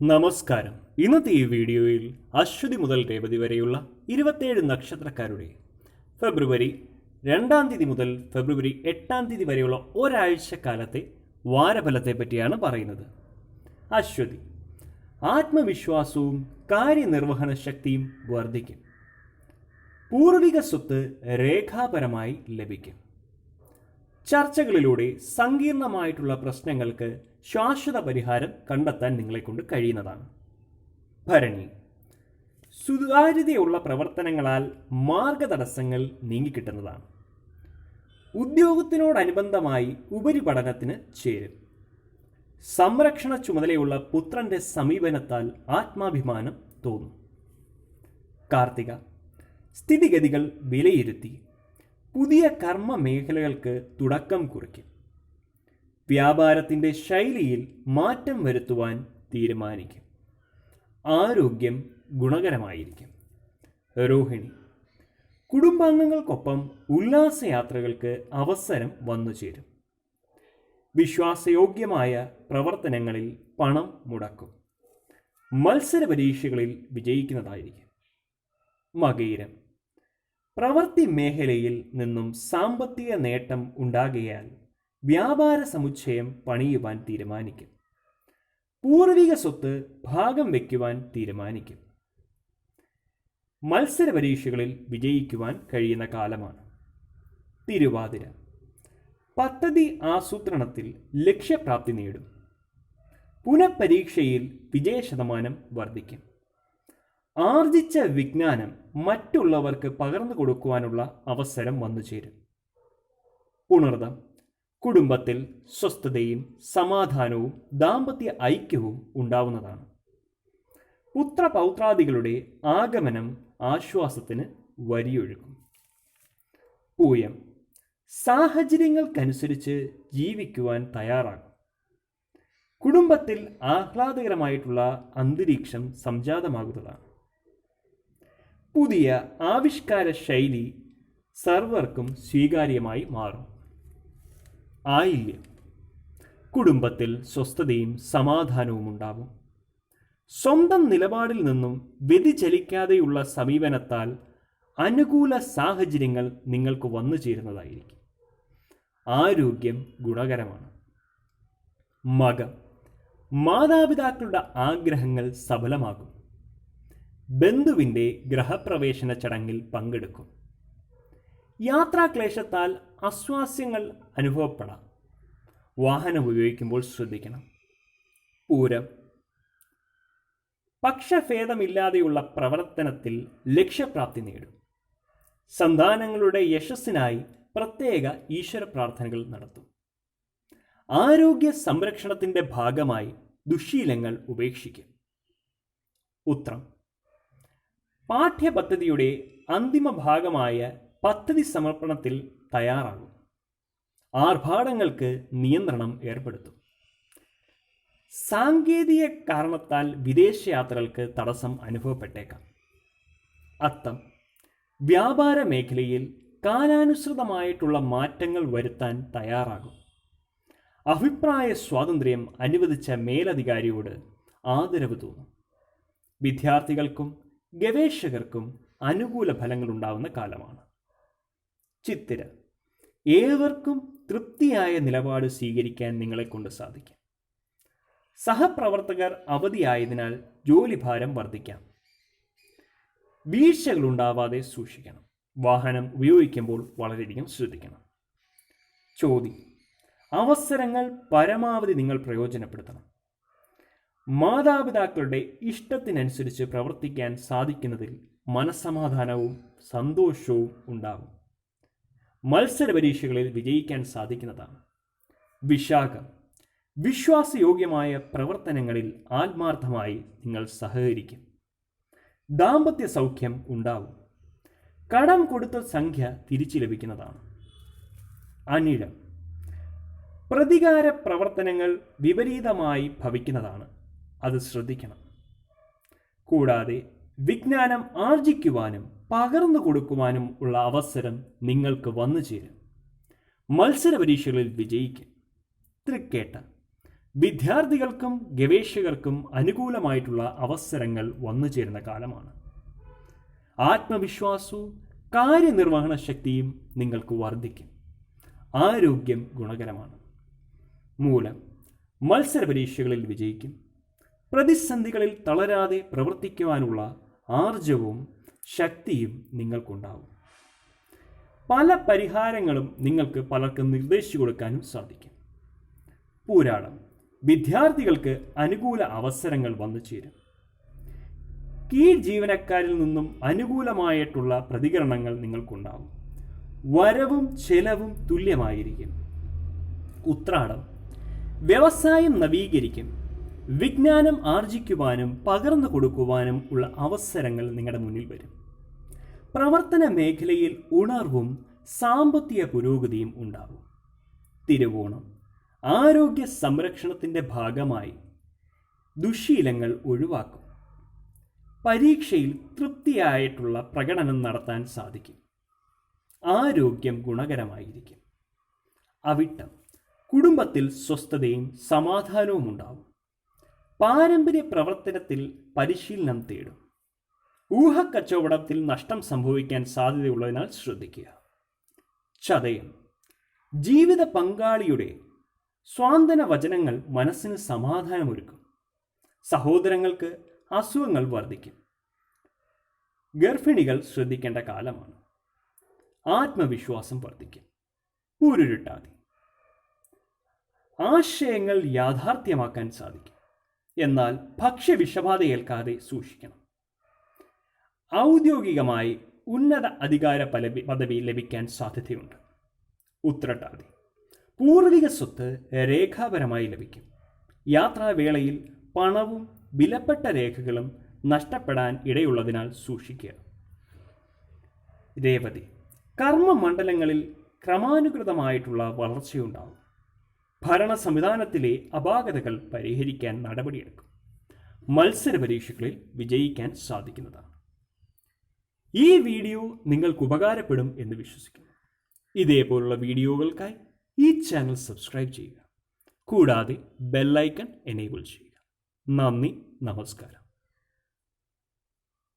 നമസ്കാരം. ഇന്നത്തെ ഈ വീഡിയോയിൽ അശ്വതി മുതൽ രേവതി വരെയുള്ള ഇരുപത്തേഴ് നക്ഷത്രക്കാരുടെ ഫെബ്രുവരി രണ്ടാം തീയതി മുതൽ ഫെബ്രുവരി എട്ടാം തീയതി വരെയുള്ള ഒരാഴ്ചക്കാലത്തെ വാരഫലത്തെ പറ്റിയാണ് പറയുന്നത്. അശ്വതി ആത്മവിശ്വാസവും കാര്യനിർവഹണ ശക്തിയും വർദ്ധിക്കും. പൂർവിക സ്വത്ത് രേഖാപരമായി ലഭിക്കും. ചർച്ചകളിലൂടെ സങ്കീർണമായിട്ടുള്ള പ്രശ്നങ്ങൾക്ക് ശാശ്വത പരിഹാരം കണ്ടെത്താൻ നിങ്ങളെക്കൊണ്ട് കഴിയുന്നതാണ്. ഭരണി സുതാര്യതയുള്ള പ്രവർത്തനങ്ങളാൽ മാർഗതടസ്സങ്ങൾ നീങ്ങിക്കിട്ടുന്നതാണ്. ഉദ്യോഗത്തിനോടനുബന്ധമായി ഉപരിപഠനത്തിന് ചേരും. സംരക്ഷണ ചുമതലയുള്ള പുത്രന്റെ സമീപനത്താൽ ആത്മാഭിമാനം തോന്നും. കാർത്തിക സ്ഥിതിഗതികൾ വിലയിരുത്തി. പുതിയ കർമ്മ മേഖലകൾക്ക് തുടക്കം കുറിക്കും. വ്യാപാരത്തിന്റെ ശൈലിയിൽ മാറ്റം വരുത്തുവാൻ തീരുമാനിക്കും. ആരോഗ്യം ഗുണകരമായിരിക്കും. രോഹിണി കുടുംബാംഗങ്ങൾക്കൊപ്പം ഉല്ലാസയാത്രകൾക്ക് അവസരം വന്നു ചേരും. വിശ്വാസയോഗ്യമായ പ്രവർത്തനങ്ങളിൽ പണം മുടക്കും. മത്സര പരീക്ഷകളിൽ വിജയിക്കുന്നതായിരിക്കും. മകയിരം പ്രവൃത്തി മേഖലയിൽ നിന്നും സാമ്പത്തിക നേട്ടം ഉണ്ടാകിയാൽ വ്യാപാര സമുച്ചയം പണിയുവാൻ തീരുമാനിക്കും. പൂർവിക സ്വത്ത് ഭാഗം വയ്ക്കുവാൻ തീരുമാനിക്കും. മത്സര പരീക്ഷകളിൽ വിജയിക്കുവാൻ കഴിയുന്ന കാലമാണ്. തിരുവാതിര. പദ്ധതി ആസൂത്രണത്തിൽ ലക്ഷ്യപ്രാപ്തി നേടും. പുനഃപരീക്ഷയിൽ വിജയശതമാനം വർദ്ധിക്കും. ആർജിച്ച വിജ്ഞാനം മറ്റുള്ളവർക്ക് പകർന്നു കൊടുക്കുവാനുള്ള അവസരം വന്നു ചേരും. പുണർദം കുടുംബത്തിൽ സ്വസ്ഥതയും സമാധാനവും ദാമ്പത്യ ഐക്യവും ഉണ്ടാവുന്നതാണ്. പുത്രപൗത്രാദികളുടെ ആഗമനം ആശ്വാസത്തിന് വരിയൊഴുക്കും പൂയം. സാഹചര്യങ്ങൾക്കനുസരിച്ച് ജീവിക്കുവാൻ തയ്യാറാകും. കുടുംബത്തിൽ ആഹ്ലാദകരമായിട്ടുള്ള അന്തരീക്ഷം സംജാതമാകുന്നതാണ്. പുതിയ ആവിഷ്കാര ശൈലി സർവർക്കും സ്വീകാര്യമായി മാറും. ആയില്യം. കുടുംബത്തിൽ സ്വസ്ഥതയും സമാധാനവും ഉണ്ടാവും. സ്വന്തം നിലപാടിൽ നിന്നും വ്യതിചലിക്കാതെയുള്ള സമീപനത്താൽ അനുകൂല സാഹചര്യങ്ങൾ നിങ്ങൾക്ക് വന്നു ചേരുന്നതായിരിക്കും. ആരോഗ്യം ഗുണകരമാണ്. മകം. മാതാപിതാക്കളുടെ ആഗ്രഹങ്ങൾ സഫലമാകും. ബന്ധുവിന്റെ ഗ്രഹപ്രവേശന ചടങ്ങിൽ പങ്കെടുക്കും. യാത്രാക്ലേശത്താൽ അസ്വാസ്യങ്ങൾ അനുഭവപ്പെടാം. വാഹനം ഉപയോഗിക്കുമ്പോൾ ശ്രദ്ധിക്കണം. പൂരം. പക്ഷഭേദമില്ലാതെയുള്ള പ്രവർത്തനത്തിൽ ലക്ഷ്യപ്രാപ്തി നേടും. സന്താനങ്ങളുടെ യശസ്സിനായി പ്രത്യേക ഈശ്വര പ്രാർത്ഥനകൾ നടത്തും. ആരോഗ്യ സംരക്ഷണത്തിന്റെ ഭാഗമായി ദുശീലങ്ങൾ ഉപേക്ഷിക്കും. ഉത്രം. പാഠ്യപദ്ധതിയുടെ അന്തിമ ഭാഗമായ പദ്ധതി സമർപ്പണത്തിൽ തയ്യാറാകും. ആർഭാടങ്ങൾക്ക് നിയന്ത്രണം ഏർപ്പെടുത്തും. സാങ്കേതിക കാരണത്താൽ വിദേശയാത്രകൾക്ക് തടസ്സം അനുഭവപ്പെട്ടേക്കാം. അത്തം വ്യാപാര മേഖലയിൽ കാലാനുസൃതമായിട്ടുള്ള മാറ്റങ്ങൾ വരുത്താൻ തയ്യാറാകും. അഭിപ്രായ സ്വാതന്ത്ര്യം അനുവദിച്ച മേലധികാരിയോട് ആദരവ് തോന്നും. വിദ്യാർത്ഥികൾക്കും ഗവേഷകർക്കും അനുകൂല ഫലങ്ങൾ ഉണ്ടാവുന്ന കാലമാണ്. ചിത്തിര. ഏവർക്കും തൃപ്തിയായ നിലപാട് സ്വീകരിക്കാൻ നിങ്ങളെ കൊണ്ട് സാധിക്കും. സഹപ്രവർത്തകർ അവധിയായതിനാൽ ജോലിഭാരം വർദ്ധിക്കാം. വീഴ്ചകൾ ഉണ്ടാവാതെ സൂക്ഷിക്കണം. വാഹനം ഉപയോഗിക്കുമ്പോൾ വളരെയധികം ശ്രദ്ധിക്കണം. ചോദ്യം. അവസരങ്ങൾ പരമാവധി നിങ്ങൾ പ്രയോജനപ്പെടുത്തണം. മാതാപിതാക്കളുടെ ഇഷ്ടത്തിനനുസരിച്ച് പ്രവർത്തിക്കാൻ സാധിക്കുന്നതിൽ മനസ്സമാധാനവും സന്തോഷവും ഉണ്ടാകും. മത്സര പരീക്ഷകളിൽ വിജയിക്കാൻ സാധിക്കുന്നതാണ്. വിശാഖം. വിശ്വാസയോഗ്യമായ പ്രവർത്തനങ്ങളിൽ ആത്മാർത്ഥമായി നിങ്ങൾ സഹകരിക്കും. ദാമ്പത്യ സൗഖ്യം ഉണ്ടാവും. കടം കൊടുത്ത സംഖ്യ തിരിച്ചു ലഭിക്കുന്നതാണ്. അനിഴം. പ്രതികാര പ്രവർത്തനങ്ങൾ വിപരീതമായി ഭവിക്കുന്നതാണ്. അത് ശ്രദ്ധിക്കണം. കൂടാതെ വിജ്ഞാനം ആർജിക്കുവാനും പകർന്നു കൊടുക്കുവാനും ഉള്ള അവസരം നിങ്ങൾക്ക് വന്നു ചേരും. മത്സര പരീക്ഷകളിൽ വിജയിക്കും. തൃക്കേട്ട വിദ്യാർത്ഥികൾക്കും ഗവേഷകർക്കും അനുകൂലമായിട്ടുള്ള അവസരങ്ങൾ വന്നു ചേരുന്ന കാലമാണ്. ആത്മവിശ്വാസവും കാര്യനിർവഹണ ശക്തിയും നിങ്ങൾക്ക് വർദ്ധിക്കും. ആരോഗ്യം ഗുണകരമാണ്. മൂലം മത്സര പരീക്ഷകളിൽ വിജയിക്കും. പ്രതിസന്ധികളിൽ തളരാതെ പ്രവർത്തിക്കുവാനുള്ള ആർജവും ശക്തിയും നിങ്ങൾക്കുണ്ടാവും. പല പരിഹാരങ്ങളും നിങ്ങൾക്ക് പലർക്കും നിർദ്ദേശിച്ചു കൊടുക്കാനും സാധിക്കും. പൂരാടം വിദ്യാർത്ഥികൾക്ക് അനുകൂല അവസരങ്ങൾ വന്നു ചേരും. കീഴ് ജീവനക്കാരിൽ നിന്നും അനുകൂലമായിട്ടുള്ള പ്രതികരണങ്ങൾ നിങ്ങൾക്കുണ്ടാവും. വരവും ചെലവും തുല്യമായിരിക്കും. ഉത്രാടം വ്യവസായം നവീകരിക്കും. വിജ്ഞാനം ആർജിക്കുവാനും പകർന്നു കൊടുക്കുവാനും ഉള്ള അവസരങ്ങൾ നിങ്ങളുടെ മുന്നിൽ വരും. പ്രവർത്തന മേഖലയിൽ ഉണർവും സാമ്പത്തിക പുരോഗതിയും ഉണ്ടാകും തിരുവോണം. ആരോഗ്യ സംരക്ഷണത്തിന്റെ ഭാഗമായി ദുശീലങ്ങൾ ഒഴിവാക്കും. പരീക്ഷയിൽ തൃപ്തിയായിട്ടുള്ള പ്രകടനം നടത്താൻ സാധിക്കും. ആരോഗ്യം ഗുണകരമായിരിക്കും. അവിട്ടം. കുടുംബത്തിൽ സ്വസ്ഥതയും സമാധാനവും ഉണ്ടാവും. പാരമ്പര്യ പ്രവർത്തനത്തിൽ പരിശീലനം തേടും. ഊഹക്കച്ചവടത്തിൽ നഷ്ടം സംഭവിക്കാൻ സാധ്യതയുള്ളതിനാൽ ശ്രദ്ധിക്കുക. ചതയം. ജീവിത പങ്കാളിയുടെ സ്വാന്തന വചനങ്ങൾ മനസ്സിന് സമാധാനമൊരുക്കും. സഹോദരങ്ങൾക്ക് അസുഖങ്ങൾ വർദ്ധിക്കും ഗർഭിണികൾ ശ്രദ്ധിക്കേണ്ട കാലമാണ്. ആത്മവിശ്വാസം വർദ്ധിക്കും പൂരുരുട്ടാതി ആശയങ്ങൾ യാഥാർത്ഥ്യമാക്കാൻ സാധിക്കും. എന്നാൽ ഭക്ഷ്യവിഷബാധ ഏൽക്കാതെ സൂക്ഷിക്കണം. ഔദ്യോഗികമായി ഉന്നത അധികാര പലവി പദവി ലഭിക്കാൻ സാധ്യതയുണ്ട്. ഉത്രട്ടാതി. പൂർവിക സ്വത്ത് രേഖാപരമായി ലഭിക്കും. യാത്രാവേളയിൽ പണവും വിലപ്പെട്ട രേഖകളും നഷ്ടപ്പെടാൻ ഇടയുള്ളതിനാൽ സൂക്ഷിക്കുക. രേവതി. കർമ്മമണ്ഡലങ്ങളിൽ ക്രമാനുകൃതമായിട്ടുള്ള വളർച്ചയുണ്ടാവും. ഭരണ സംവിധാനത്തിലെ അപാകതകൾ പരിഹരിക്കാൻ നടപടിയെടുക്കും. മത്സര പരീക്ഷകളിൽ വിജയിക്കാൻ സാധിക്കുന്നതാണ്. ഈ വീഡിയോ നിങ്ങൾക്ക് ഉപകാരപ്പെടും എന്ന് വിശ്വസിക്കുന്നു. ഇതേപോലുള്ള വീഡിയോകൾക്കായി ഈ ചാനൽ സബ്സ്ക്രൈബ് ചെയ്യുക. കൂടാതെ ബെല്ലൈക്കൺ എനേബിൾ ചെയ്യുക. നന്ദി നമസ്കാരം.